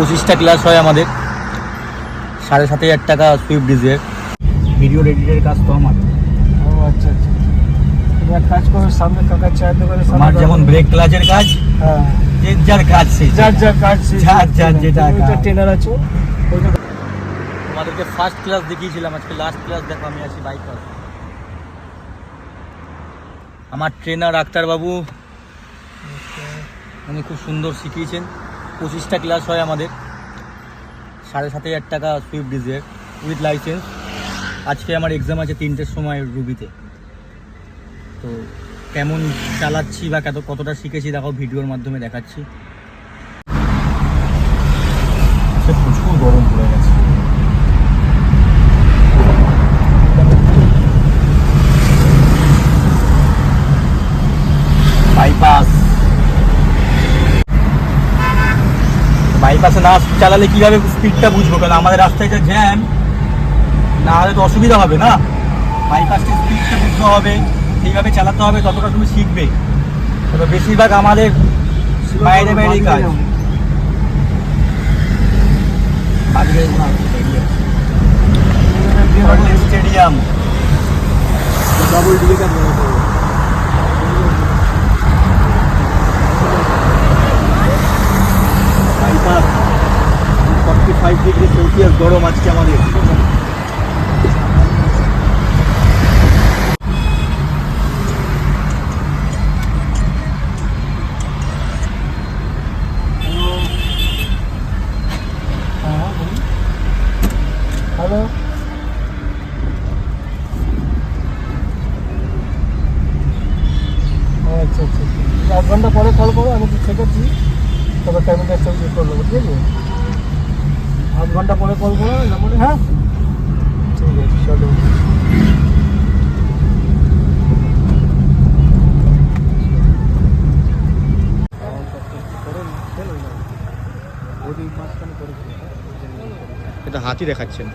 পঁচিশটা ক্লাস হয় আমাদের। সাড়ে সাত হাজার টাকা সুইফট ডিজের ভিডিও এডিটের কাজ তো আমার। ও আচ্ছা আচ্ছা। এক কাজ করো সামনে কাকার চায়ের দোকানে আমার যেমন ব্রেক ক্লাচের কাজ হ্যাঁ। যার কাজ সেই যার যার কাজ সেই- যার যার যেটা তুমি ট্রেনার আছো। ওইটা তোমাদেরকে ফার্স্ট ক্লাস দেখিয়েছিলাম আজকে লাস্ট ক্লাস দেখো আমি আছি বাইক আমার ট্রেনার আক্তারবাবু উনি খুব সুন্দর শিখিয়েছেন। পঁচিশটা ক্লাস হয় আমাদের। সাড়ে সাত হাজার টাকা সুইফট ডিজের উইথ লাইসেন্স আজকে আমার এক্সাম আছে তিনটের সময় রুবিতে। তো কেমন চালাচ্ছি বা কত কতটা শিখেছি দেখো ভিডিওর মাধ্যমে দেখাচ্ছি। সে প্রচুর গরম বাইপাসে না চালালে কীভাবে স্পিডটা বুঝব? কারণ আমাদের রাস্তায় যা জ্যাম না হলে তো অসুবিধা হবে না? বাইপাসের স্পিডটা বুঝতে হবে সেইভাবে চালাতে হবে ততটা তুমি শিখবে। তবে বেশিরভাগ আমাদের বাইরে বাইরেই কাজ। স্টেডিয়াম ডাবল ডিলিকার মনে করো bypass forty five degree Celsius গরম আজকে আমাদের। হ্যাঁ হ্যালো? আচ্ছা আচ্ছা আচ্ছা। এক ঘণ্টা পরে কল করো, আমি চেক করছি তবে টাইমটা ইয়ে করে নেব ঠিক আছে? আধ ঘণ্টা পরে কল করো মানে হ্যাঁ? ঠিক আছে চলো। এটা হাতি দেখাচ্ছেন।